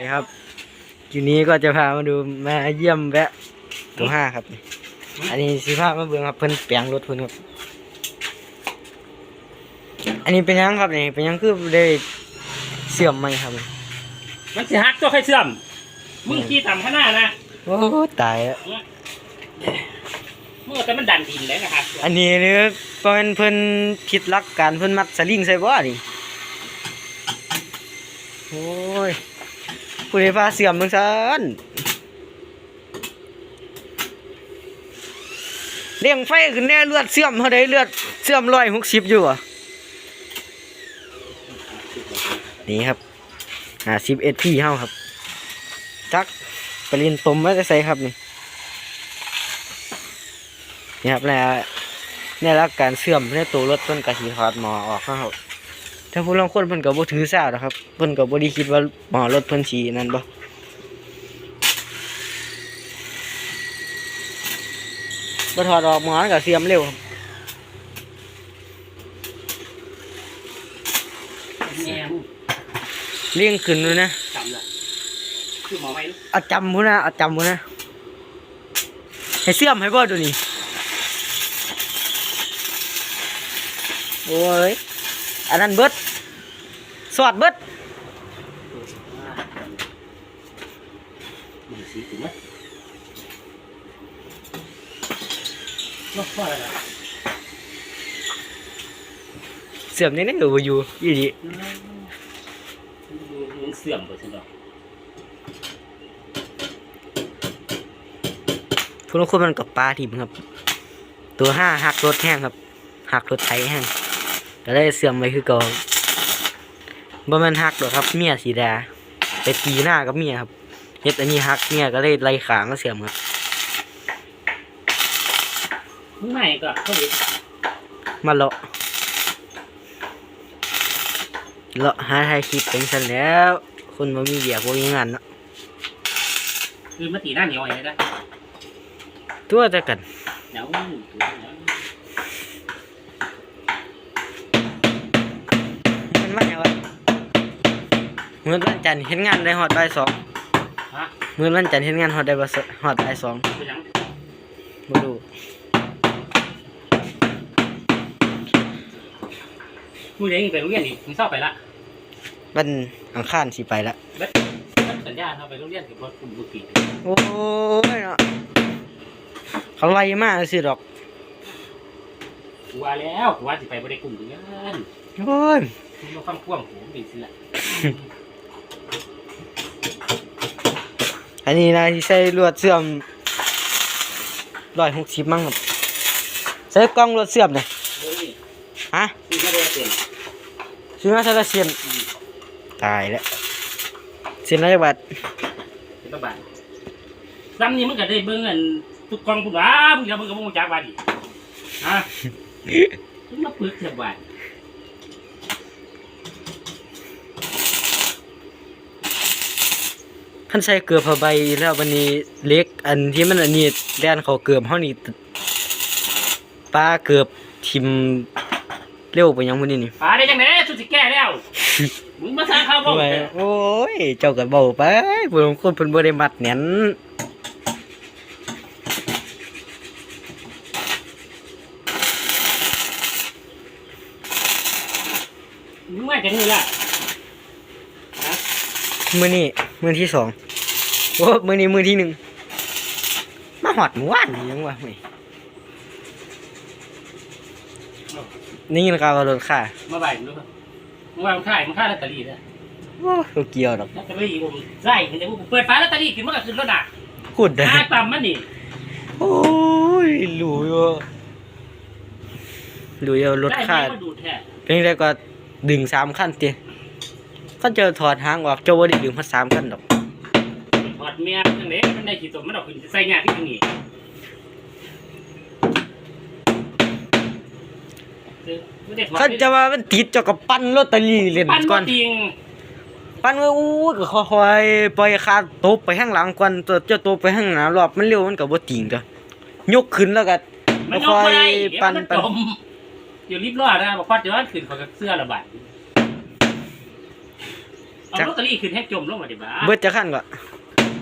นะครับทีนี้ก็จะพามาดูมาเยี่ยมแวะตัวห้าครับ อันนี้สิพามาเบิ่งครับเพิ่นแปลงรถเพิ่นครับ อันนี้เป็นหยังครับนี่เป็นหยังคือได้เสื่อมไหมครับ มันสิฮักตัวใครเสื่อม มึงขี่ต่ำข้างหน้านะโอ้ตายแล้วมึงเอาแต่มันดันดินเลยนะครับอันนี้หรือเพิ่นเพิ่นคิดลักการเพิ่นมัดสลิงใส่บ่นี่โอ้ย ผู้ใดพาเสื่อมมึงซันเลี้ยงไฟขึ้นแน่เลือดเสื่อมเท่าใดเลือดเสื่อมร้อยหกสิบอยู่อะนี่ครับห้าสิบเอ็ดพี่เฮาครับจักปรินตมไว้จะใส่ครับนี่นี่ครับแล้วเนี่ยแล้วการเสื่อมในตัวรถเพิ่นกระสิถอดหมอออกครับ ถ้าผู้ลางคนเพิ่นก็บ่ถือสาดอกครับเพิ่นก็บ่ได้คิดว่าหมอรถเพิ่นสินั่นบ่บ่ถอดออกหมอมันก็เสื่อมเร็วครับแง่มึงเลี้ยงขึ้นด้วยนะจำเลยคือหมอไหมลูกเอาจำพุ่นนะเอาจำพุ่นนะให้เสื่อมให้บ่ตัวนี้โอ้ย อันนั้นเบิดสอดเบิดมึงสีถึงไหมนกว่าอะไรล่ะเสื่อมนี่นี่ก็บ่อยู่อีหลีมึงเสื่อมไปใช่ไหมพุ่นคนมันกับปลาทิ่มครับ ตัวห้าหักรถแห้งครับหักรถไถแห้ง ก็เลยเสื่อมไปคือเก่าบ่แม่นหักหรอกครับเมียสีดาไปตีหน้ากับเมียครับเฮ็ดอันนี้หักเมียก็เลยไล่ขามาเสื่อมครับมึงไม่ก็เขาดิมาเลาะเลาะหาถ่ายคลิปเป็นซั่นแหล้ว คนบ่มีเบียกบ่มีงานเนาะคือมาตีหน้าเหนียวไอ้ได้ตัวแต่กันเหนียว ตัวเหนียวมันมาหยังวะมื้อวันจันทร์เฮ็ดงานได้ฮอดบ่ายสองฮะมื้อวันจันทร์เฮ็ดงานฮอดได้บ่สฮอดบ่ายสองเป็นยังบ่รู้มึงเดี๋ยวมึงไปโรงเรียนอีกมึงเศร้าไปละวันอังคารสิไปละสัญญาเราไปโรงเรียนกับคุณบุตรีโอ้ยเนาะเขาไล่มาซื่อดอก กูว่าแล้วกูว่าสิไปบริกลุ่มถึงงานโอ้ย คุณมาฟังพ่วงผมเป็นสิละอันนี้นะที่ใส่ลวดเสื่อม160มั้งครับใส่กล้องลวดเสื่อมเนี่ยเฮ้ยฮะคือไม่ได้เปลี่ยนซื้อมาเท่าไหร่เซียนตายแล้วเซียนละจักบาทเป็นตะบานซ้ำนี่มันก็ได้เบิ่งอันทุกกองคุณว่ามึงจะมึงกับมึงจักบาดิฮะมึงมาปึกเสียบา ดคันใส่เกลือผ้าใบแล้ววันนี้เล็กอันที่มันอันนี้แล่นเขาเกือบเฮานี่ปลาเกือบทิมเร็วไปยังมื้อนี้นี่ปาได้จังได๋สุดสิแก้แล้วมึงมาสร้างข่าวบ่โอ้ยโอ้ยเจ้าก็เบาไปผู้ลางคนเพิ่นบ่ได้มัดแน่นมึงมาจากนี่ล่ะฮะมื้อนี้ มื้อที่สองโอ้มื้อนี้มื้อที่หนึ่งมาฮอดเมื่อวานนี่ยังวะเว้ยนี่ยินข่าวว่ารถค่ามาบ่ายมึงดูครับมึงว่ามึงขายมึงขายลอตเตอรี่เด้อโอ้บ่เกี่ยวดอกลอตเตอรี่ผมไล่เห็นแต่กูเปิดฝาลอตเตอรี่ขึ้นมาก็ขึ้นรถน่ะพูดได้หาปั๊มมันนี่โอ้ยรู้อยู่รู้อยู่รถได้ค่าแม่งมาดูดแท้เป็นได้ก็ดึงสามขั้นติ ก็เจอถอดหางออกเจ้าบ่ได้ดึงพัดสามขั้นดอกถอดเมียจังได๋มันได้ขี้ตมมันออกขึ้นใส่หน้าที่ตรงนี้ไม่ได้ถอดเขาจะว่ามันติดเจ้ากับปั้นลอตเตอรี่เล่นปั้นก่บ่อนจริงปั้นว่าอู้ยก็ค่อยๆปล่อยคาตบไปข้างหลังก่อนตัวเจ้าตบไปข้างหน้ารอบมันเร็วมันก็บ่ติงก็ยกขึ้นแล้วก็มันยกค่อบ่ยได้เดี๋ยวๆปั้นมันปั้นจมอยู่รีบรอดนะบอกพอดเดี๋ยวมันขึ้นเขากับเสื้อระบาด เอาลอตเตอรี่ขึ้นให้จมลงมาดิบ้าเบิดจะขั้นก็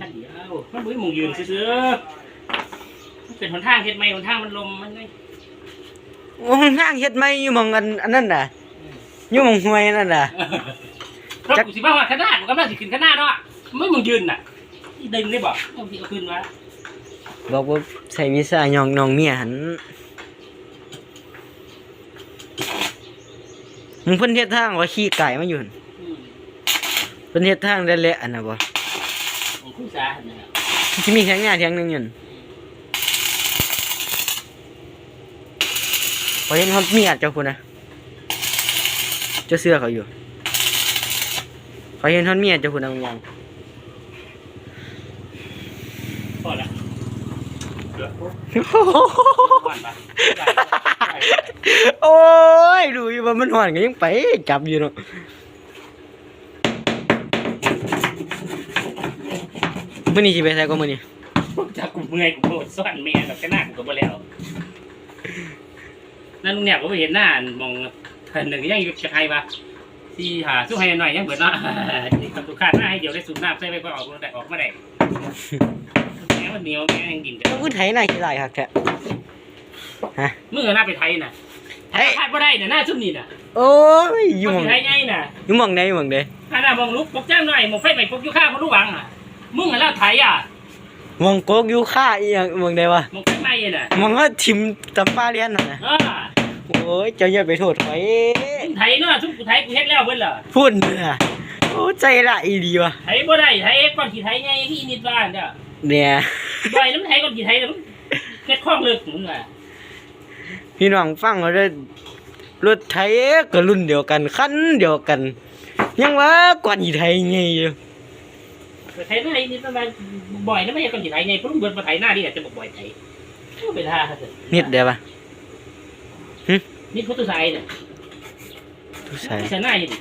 ท่านเดียวมันบุ้ยมงยืนซื้อๆมันเป็นหนทางเฮ็ดไหมหนทางมันลมมันเลยโอ้ทางเฮ็ดไม่อยู่หมองอันอันนั้นน่ะอยู่หมองห้วยนั่นน่ะรถกูสิบ้าว่าขนาดมันกำลังสิขึ้นขนาดเนาะไม่มึงยืนน่ะอีดึงได้บ่เอาสิเอาขึ้นวะบอกว่าใส่วีซ่ายองน้องเมียหันมึงเพิ่นเฮ็ดทางว่าขี้ไก่มาอยู่หั่นอืม เพิ่นเฮ็ดทางได้แหละอันน่ะบ่ของคุณสาเนี่ยสิมีแทงหน้าแทงหนึงอยู่หั่นพอเห็นเขาเมียเจ้าพุ่นน่ะเจ้าเสื้อเขาอยู่เขาเห็นเขาเมียเจ้าพุ่นน่ะบางอย่างพอละเหลือก่อนปะโอ้ยดูอยู่ว่ามันหอนก็ยังไปจับอยู่เนาะ มื้อนี้สิไปไสก็มื้อนี้จากกูเมื่อยกูโคตรซ่อนเมียกับขนาดกูก็บ่แล้วนั่นลุงเนี่ยก็ไปเห็นหน้ามองเพิ่นหนึ่งยังอยู่จะใครวะที่หาสู้ให้หน่อยยังเบิดเนาะที่ทำตุกขาดหน้าให้เดี๋ยวได้สูบน้ำใส่ไปก็ออกมาได้ออกมาได้แหมมันเหนียวแม่ยังดินต้องพูดไทยหน่อยขี้ลายคักแท้มึงเอาหน้าไปไทยน่ะไทยคาดบ่ได้น่ะหน้าซุ่มนี่น่ะโอ้ยอยู่หคม่อนงที่ไทยไงน่ะอยู่หม่องใดอยู่หม่องใดถ้าหน้ามองลุกปกจ้างหน่อยมองไฟไปปกอยู่ข้างมันรู้หวังอะ มึงอะแล้วไทยอะหม่องโกกอยู่ค่าอีหยังหม่องใดวะมองไฟไหม้น่ะหม่องว่าทิมตำป้าเรียนนั่นน่ะเออโอ้ยเจ้าอย่าไปโทษข่อยมึงไทยเนาะซุ่มกูไทยกูเฮ็ดแล้วเพิ่นเหรอพุ่นเด้อโอ้ใจละอีดีวะไทยบ่ได้ไทยก่อนกี่ไทยไงที่นิดบ้านเด้อเนี่ยบ่อยแล้วมันไทยก่อนกี่ไทยแล้วมันเฮ็ดคล่องเลิกมึงอะพี่น้องฟังเอาเด้อรถไทยก็รุ่นเดียวกันคันเดียวกัน ยังว่ากว่าอีไทยไงอยู่ แต่ไทยไทยนี่ประมาณบ่อยนะไม่ใช่ก่อนกี่ไทยไงเพราะมึงเบิดมาไทยหน้านี่แหละจะบอกบ่อยไทยก็ไปท่าเถอะนิดเดียวปะนี่พุทธไทยเนี่ยทุกสายไม่ใช่หน้าอยู่ดิ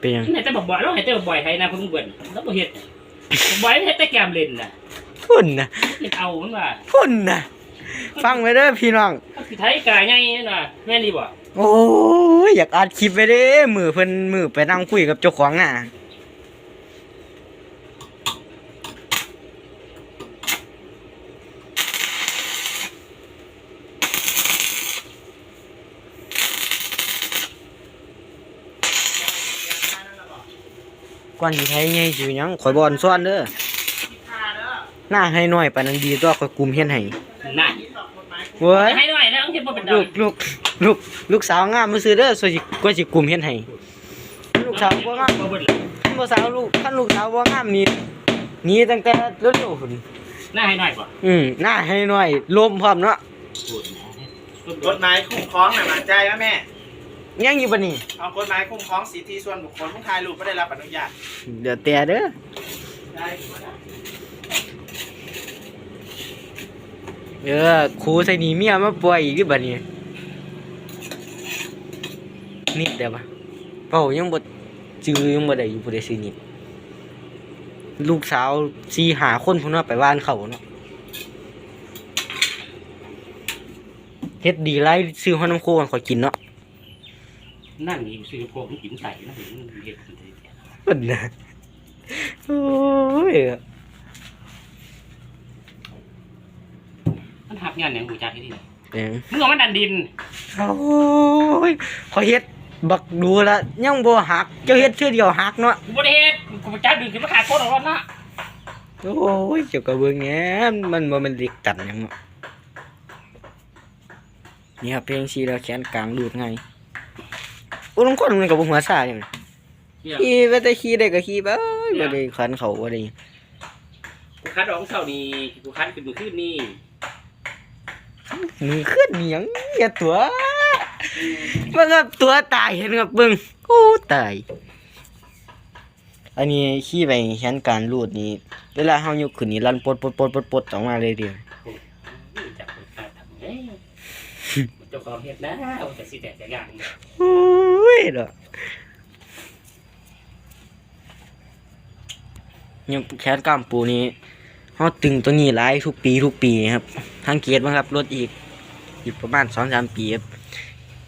เป็นยังไหนแต่บอกบ่อยแล้วไหนแต่บอกบ่อยไทยนะเพราะมึงเบิดแล้วบ่เฮ็ดบอกบ่อยไม่เฮ็ดแต่แกมเล่นน่ะพุ่นนะเฮ็ดเอามันว่าพุ่นนะฟังไว้เด้อพี่น้องก็คือไทยกาไงนี่น่ะแม่นดีบ่โอ้ยอยากอัดคลิปไว้เด้มือเพิ่นมือไปนั่งคุยกับเจ้าของอะ ก่อนสิไทยไงสิหยังข่อยบ่อนซ้อนเด้อหน้าให้น้อยปานนั้นดีตัวข่อยกุมเฮ็ดให้น่ะเว้ยให้หน่อยนะต้องเฮ็ดบ่เป็นดอลูกกลูกลูกลูกสาวงามมือซื้อเด้อสวยสิก็สิกลุ่มเฮ็ดให้ลูกสาวบ่งามบ่เบิดเลยคันบ่สาวลูกคันลูกสาวบ่งามนี่หนีตั้งแต่เร็วๆพุ่นหน้าให้หน่อยบ่อืมหน้าให้หน่อยลมพร้อมเนาะกฎหมายคุ้มครองหน่อยมาใจไหมแม่ ยังอยู่บ่นี่เอากฎหมายคุ้มครองสิทธิส่วนบุคคลผู้ถ่ายรูปไม่ได้รับอนุญาตเดี๋ยวแต่เด้อได้ก็ได้เออครูใส่หนีเมียมาป่วยอีกดิบัดนี้นิดเด้อปะเป้ายังบ่จื้อยังบ่ได้อยู่ผู้ใดซื้อนิดลูกสาว4 5คนพุ่นเนาะไปบ้านเขาเนาะเฮ็ดดีไรซื้อฮอดน้ำโคกันขอยกินเนาะ นั่นนี่ซื้อพวกมันกินใส่นะเห็นเฮ็ดเพิ่นน่ะโอ้ยมันหักงานหยังกูจักที่นี่เอ็งมึงเอามันดันดินโอ้ยขอยเฮ็ดบักดูละยังบ่หักเจ้าเฮ็ดเทื่อเดียวหักเนาะกูบ่ได้เฮ็ดกูจับดึงขึ้นมาขาดโคตรออกแล้วนะโอ้ยเจ้าก็เบิ่งแหน่มันบ่แม่นเด็กตันหยังเนาะนี่ครับเพลงซีแล้วแขนกลางดูดไงโอ้ลางคนมันก็บ่หัวซ่านี่มันเนี่ยขี่ไปแต่ขี่ได้ก็ขี่ไปบ่ได้ขันเขาบ่ได้กูคัดออกเช้านี้กูคัดขึ้นมื้อคืนนี้มือขึ้นเหนียงอย่าตัวเบิ่งครับตัวตายเห็นครับเบิ่งโอ้ตายอันนี้ขี่ไปแขนการรูดนี่เวลาเฮายกขึ้นนี่ลั่นปดปดปดปดปดออกมาเลยเดียวจับกูคัดทำ เจ้าของเฮ็ดนะเอาแต่สิแต่แต่อย่างโอ้ยเด้อยังแขนกล้ามปูนี่เฮาตึงตัวนี้หลายทุกปีทุกปีครับทางเกียรติบ้างครับลดอีกอีกประมาณ2-3ปีครับ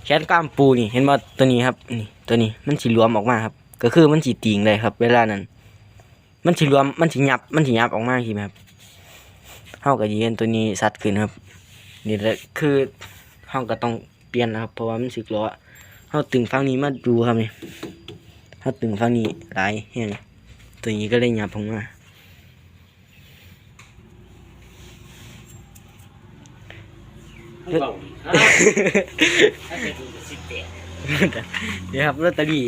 แขนกล้ามปูนี่เห็นบ่ตัวนี้ครับนี่ตัวนี้มันสิหลวมออกมาครับ ก็คือมันสิติงเลยครับ เวลานั้น มันสิรวมมันสิยับมันสิยับออกมาใช่ไหมครับเฮาก็สิเห็นตัวนี้สัดขึ้นครับ นี่แหละคือ เฮาก็ต้องเปลี่ยนนะครับ เพราะว่ามันสึกล้อเฮาตึงฝั่งนี้มาดูครับนี่เฮาตึงฝั่งนี้หลายแฮงตัวนี้ก็เลยยับออกมาให้เบาอีกอ่าถ้าจะดูสิบแปดเดี๋ยวครับลอตเตอรี่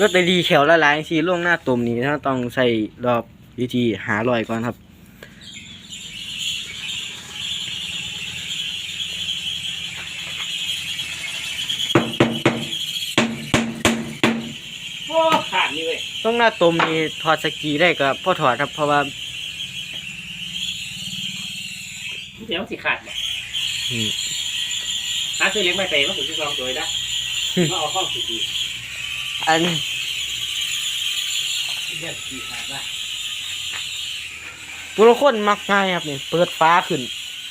ลอตเตอรี่แถวละหลายสิล่วงหน้าตุ่มนี้ถ้าต้องใส่รอบวิธีหาลอยก่อนครับ หน้าตุ่มนี้ถอดสกีได้กับพ่อถอดครับ เพราะว่าเดี๋ยวสิขาดบ่อืมหาซื้อเลี้ยงไม่ไปว่าผมจะลองตัวนะมาเอาข้องสิดีอันเรื่องสี่ขาดว่าผู้ละคนมักง่ายครับนี่เปิดฟ้าขึ้น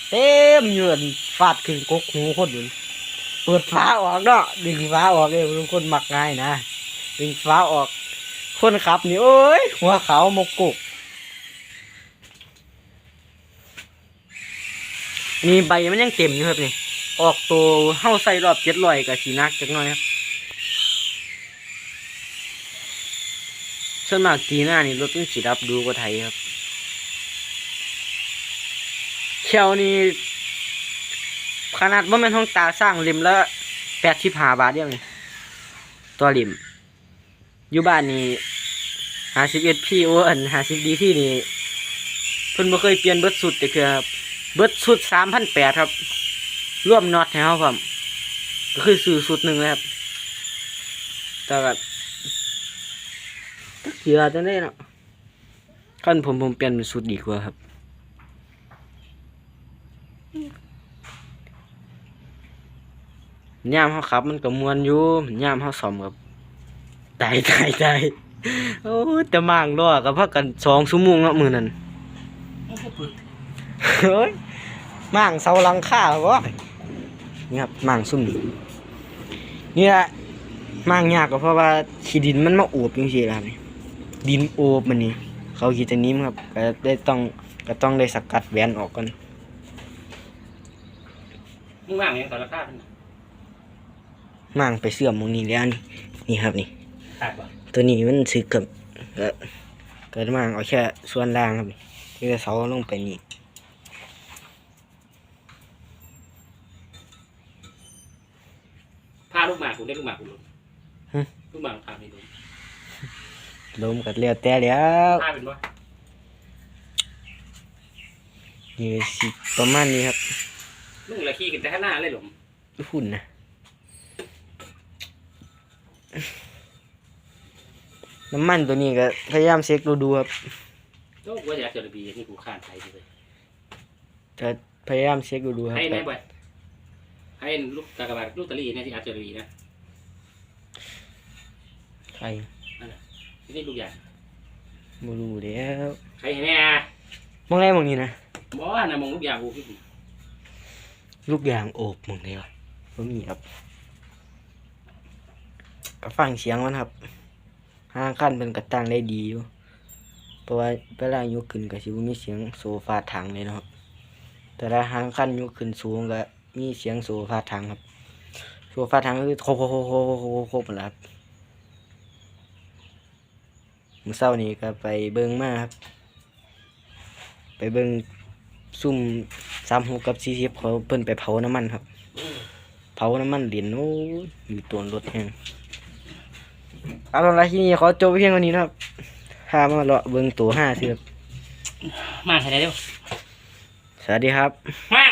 เต็มเยือนฟาดขึ้นกกหูคนอยู่เปิดฟ้าออกเนาะดึงฟ้าออกเลยผู้ละคนมักง่ายนะดึงฟ้าออก คนขับนี่โอ้ยหัวขาวมกกุกนี่ใบมันยังเต็มอยู่ครับนี่ ออกตัวเฮาใส่รอบเจ็ดร้อยกับสีนักจักหน่อยครับส่วนมากตีหน้านี่รถมันสีดับดูกว่าไทยครับเชลนี่ขนาดว่ามันห้องตาสร้างเล่มละแปดสิบห้าบาทเดียวนี่ตัวเล่ม อยู่บ้านนี่หาสิบเอ็ดพี่โออันหาสิบดีพี่นี่เพิ่นบ่เคยเปลี่ยนเบิดสุดแต่คือเบิดสุดสามพันแปดครับร่วมน็อตให้เขาครับก็คือซื้อสุดหนึ่งเลยครับแต่แบบเสียจังได้เนาะขั้นผมผมเปลี่ยนเป็นสุดดีกว่าครับย่ามเขาขับมันก็มวนอยู่ย่ามเขาซ่อมกับ ตายตายตายโอ้ยแต่มางล้อกับพักกันสองชั่วโมงเนาะมือนั้นโอ้โหปึกเฮ้ยม่างเสาหลังคาวะนี่ครับม่างซุ่มนี่นี่แหละม่างยากก็เพราะว่าขี้ดินมันมาโอบจังซี่ล่ะครับนี่ดินโอบมันนี่เขาขี้จะนิ่มครับก็ได้ต้องก็ต้องได้สกัดแหวนออกก่อนมึงว่างยังต่อราคาเป็นม่างไปเสื่อมหมองนี้แล้วนี่นี่ครับนี่ ขาดบ่ตัวนี้มันสึกกับก็เกิดม่างเอาแค่ส่วนล่างครับนี่ที่เสาลงไปนี่พาลูกหมากกูได้ลูกหมากกูลงลูกหมากพาไปดูลมกัดเลี้ยวแต่แล้วพาเป็นบ่นี่ก็สิประมาณนี้ครับมึงละขี้กันแต่ข้างหน้าเลยหลมหุ่นนะ น้ำมันตัวนี้ก็พยายามเช็คดูดูครับโอ้กูว่าอยากเจอระเบียนี่กูข้านไทยเลยจะพยายามเช็คดูดูครับให้แน่บ่อยให้ลูกกากบาทลูกตะลีเนี่ยที่อาจจะระบีนะใครนี่ลูกใหญ่ไม่รู้แล้วใครแน่มองไรมองนี้นะบ่นะมองลูกใหญ่กูคิดลูกยางโอบมองได้วะไม่มีครับก็ฟังเสียงมันครับ ห้างขั้นเป็นกระตั้งได้ดีอยู่เพราะว่าเวลายกขึ้นก็สิบ่มีเสียงโซฟาถังเลยนะครับ แต่ถ้าห้างขั้นยกขึ้นสูงก็มีเสียงโซฟาถังครับ โซฟาถังก็คือโคโคโคโคโคโคหมดแล้วครับมื้อเช้านี้ก็ไปเบิ่งมาครับ ไปเบิ่งซุ่มสามหกกับสี่สิบเขาเพิ่นไปเผาน้ำมันครับ เผาน้ำมันเหรียญโอ้ยอยู่ตัวรถแห้ง เอาละที่นี่ขอจบเพียงเท่านี้นะครับพามาเลาะเบิ่งตัวห้าสิครับมาใครได้เด้อสวัสดีครับ มา